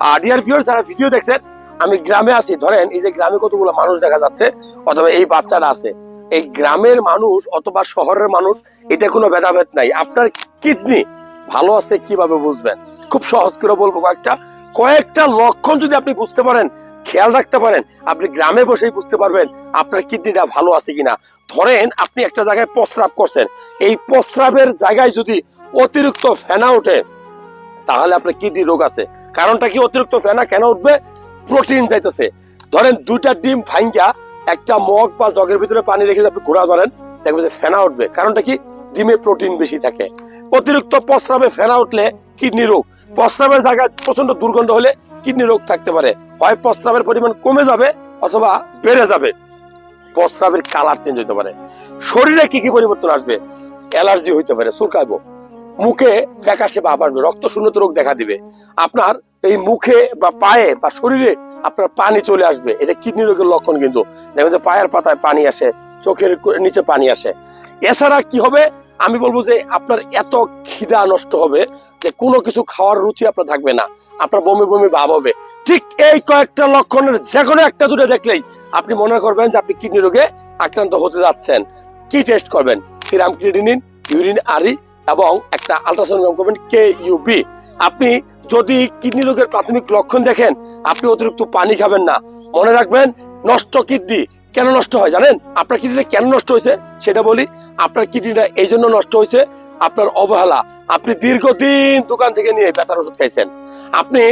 আর dear viewers যারা video দেখছেন, আমি গ্রামে আছি। ধরেন, এই যে গ্রামে কতগুলো মানুষ দেখা যাচ্ছে, অথবা এই বাচ্চারা আছে। এই গ্রামের মানুষ অথবা শহরের মানুষ, এটা কোনো ভেদাভেদ নাই। আপনার কিডনি ভালো আছে কীভাবে বুঝবেন? খুব সহজ করে বলব কয়েকটা। কয়েকটা লক্ষণ যদি আপনি বুঝতে পারেন, খেয়াল রাখতে পারেন, আপনি গ্রামে বসেই বুঝতে পারবেন আপনার কিডনিটা ভালো আছে কিনা। ধরেন, আপনি একটা জায়গায় প্রস্রাব করছেন। এই প্রস্রাবের জায়গায় যদি অতিরিক্ত ফেনা ওঠে তাহলে আপনার কিডনি রোগ আছে। কারণটা কি? অতিরিক্ত ফেনা কেন উঠবে? প্রোটিন যাইতেছে। ধরেন দুইটা ডিম ভাঙ্গা একটা মগ বা জগের ভিতরে পানি রেখে আপনি ঘোরা ধরেন, দেখবেন যে ফেনা উঠবে। কারণটা কি? ডিমে প্রোটিন বেশি থাকে। অতিরিক্ত প্রস্রাবে ফেনা উঠলে কিডনি রোগ। প্রস্রাবের জায়গায় প্রচণ্ড দুর্গন্ধ হলে কিডনি রোগ থাকতে পারে। হয় প্রস্রাবের পরিমাণ কমে যাবে অথবা বেড়ে যাবে। প্রস্রাবের কালার চেঞ্জ হতে পারে। শরীরে কি কি পরিবর্তন আসবে? অ্যালার্জি হইতে পারে, চুলকাইবো। মুখে ফ্যাকাশে বা বাড়বে রক্ত শূন্যত রোগ দেখা দিবে। আপনার এই মুখে বা পায়ে বা শরীরে আপনার পানি চলে আসবে। এটা কিডনি রোগের লক্ষণ কিন্তু। দেখবেন যে পায়ের পাতায় পানি আসে, চোখের নিচে পানি আসে। এছাড়া কি হবে? আমি বলব যে আপনার এত খিদা নষ্ট হবে যে কোনো কিছু খাওয়ার রুচি আপনার থাকবে না। আপনার বমি বমি ভাব হবে। ঠিক এই কয়েকটা লক্ষণের যে কোনো একটা দুটো দেখলেই আপনি মনে করবেন যে আপনি কিডনি রোগে আক্রান্ত হতে যাচ্ছেন। কি টেস্ট করবেন? সিরাম ক্রিডিনিন ইউরিন, আরি এবং একটা আলট্রাসাউন্ড করবেন কে ইউবি আপনি যদি কিডনি রোগের প্রাথমিক লক্ষণ দেখেন, আপনি অতিরিক্ত পানি খাবেন না। মনে রাখবেন, নষ্ট কিডনি কেন নষ্ট হয় জানেন? আপনার কিডনিটা কেন নষ্ট হয়েছে? সেটা বলি, আপনার কিডনিটা এই জন্য নষ্ট হয়েছে, আপনার অবহেলা। আপনি দীর্ঘদিন দোকান থেকে নিয়ে ব্যথার ওষুধ খাইছেন। আপনি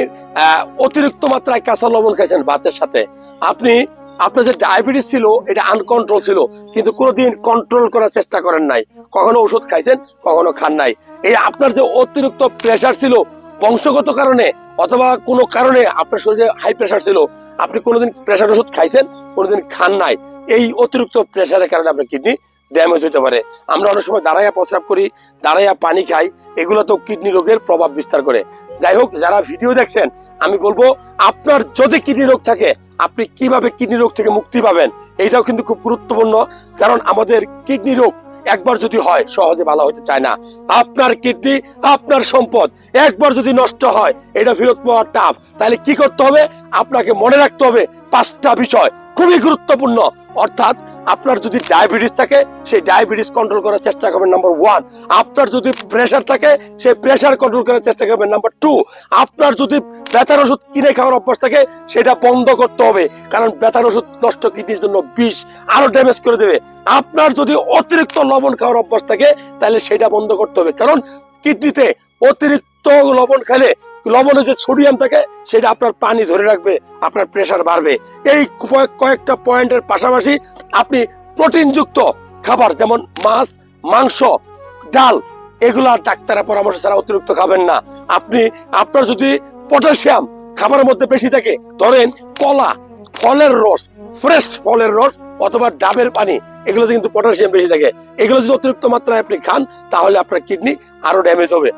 অতিরিক্ত মাত্রায় কাঁচা লবণ খাইছেন ভাতের সাথে। আপনি আপনার যে ডায়াবেটিস ছিল, এটা আনকন্ট্রোল ছিল, কিন্তু কোনোদিন কন্ট্রোল করার চেষ্টা করেন নাই। কখনো ওষুধ খাইছেন, কখনো খান নাই। এই আপনার যে অতিরিক্ত প্রেশার ছিল, বংশগত কারণে, অথবা কোনো কারণে আপনার শরীরে হাই প্রেশার ছিল, আপনি কোনোদিন প্রেশার ওষুধ খাইছেন, কোনোদিন খান নাই। এই অতিরিক্ত প্রেশারের কারণে আপনার কিডনি ড্যামেজ হতে পারে। আমরা অনেক সময় দাঁড়াইয়া প্রস্রাব করি, দাঁড়াইয়া পানি খাই, এগুলো তো কিডনি রোগের প্রভাব বিস্তার করে। যাই হোক, যারা ভিডিও দেখছেন আমি বলব, আপনার যদি কিডনি রোগ থাকে, আপনি কীভাবে কিডনি রোগ থেকে মুক্তি পাবেন এটাও কিন্তু খুব গুরুত্বপূর্ণ। কারণ আমাদের কিডনি রোগ একবার যদি হয়, সহজে ভালো হতে চায় না। আপনার কিডনি, আপনার সম্পদ একবার যদি নষ্ট হয়, এটা ফেরত পাওয়া টাফ। তাহলে কি করতে হবে? আপনাকে মনে রাখতে হবে পাঁচটা বিষয়। খুবই গুরুত্বপূর্ণ। অর্থাৎ আপনার যদি ডায়াবেটিস থাকে, সেই ডায়াবেটিস কন্ট্রোল করার চেষ্টা করবেন নাম্বার ওয়ান আপনার যদি প্রেশার থাকে, সেই প্রেশার কন্ট্রোল করার চেষ্টা করবেন নাম্বার টু আপনার যদি ব্যথার ওষুধ কিনে খাওয়ার অভ্যাস থাকে, সেটা বন্ধ করতে হবে। কারণ ব্যথার ওষুধ নষ্ট কিডনির জন্য বিষ আরও ড্যামেজ করে দেবে। আপনার যদি অতিরিক্ত লবণ খাওয়ার অভ্যাস থাকে, তাহলে সেটা বন্ধ করতে হবে। কারণ কিডনিতে অতিরিক্ত লবণ খেলে লবণে যে সোডিয়াম থাকে, সেটা আপনার পানি ধরে রাখবে, আপনার প্রেশার বাড়বে। এই কয়েকটা পয়েন্টের পাশাপাশি আপনি প্রোটিনযুক্ত খাবার যেমন মাছ, মাংস, ডাল, এগুলা ডাক্তারের পরামর্শ ছাড়া অতিরিক্ত খাবেন না। আপনি, আপনার যদি পটাশিয়াম খাবারের মধ্যে বেশি থাকে, ধরেন কলা, ফলের রস ফ্রেশ ফলের রস অথবা ডাবের পানি, এগুলোতে কিন্তু পটাশিয়াম বেশি থাকে। এগুলো যদি অতিরিক্ত মাত্রায় আপনি খান, তাহলে আপনার কিডনি আরও ড্যামেজ হবে।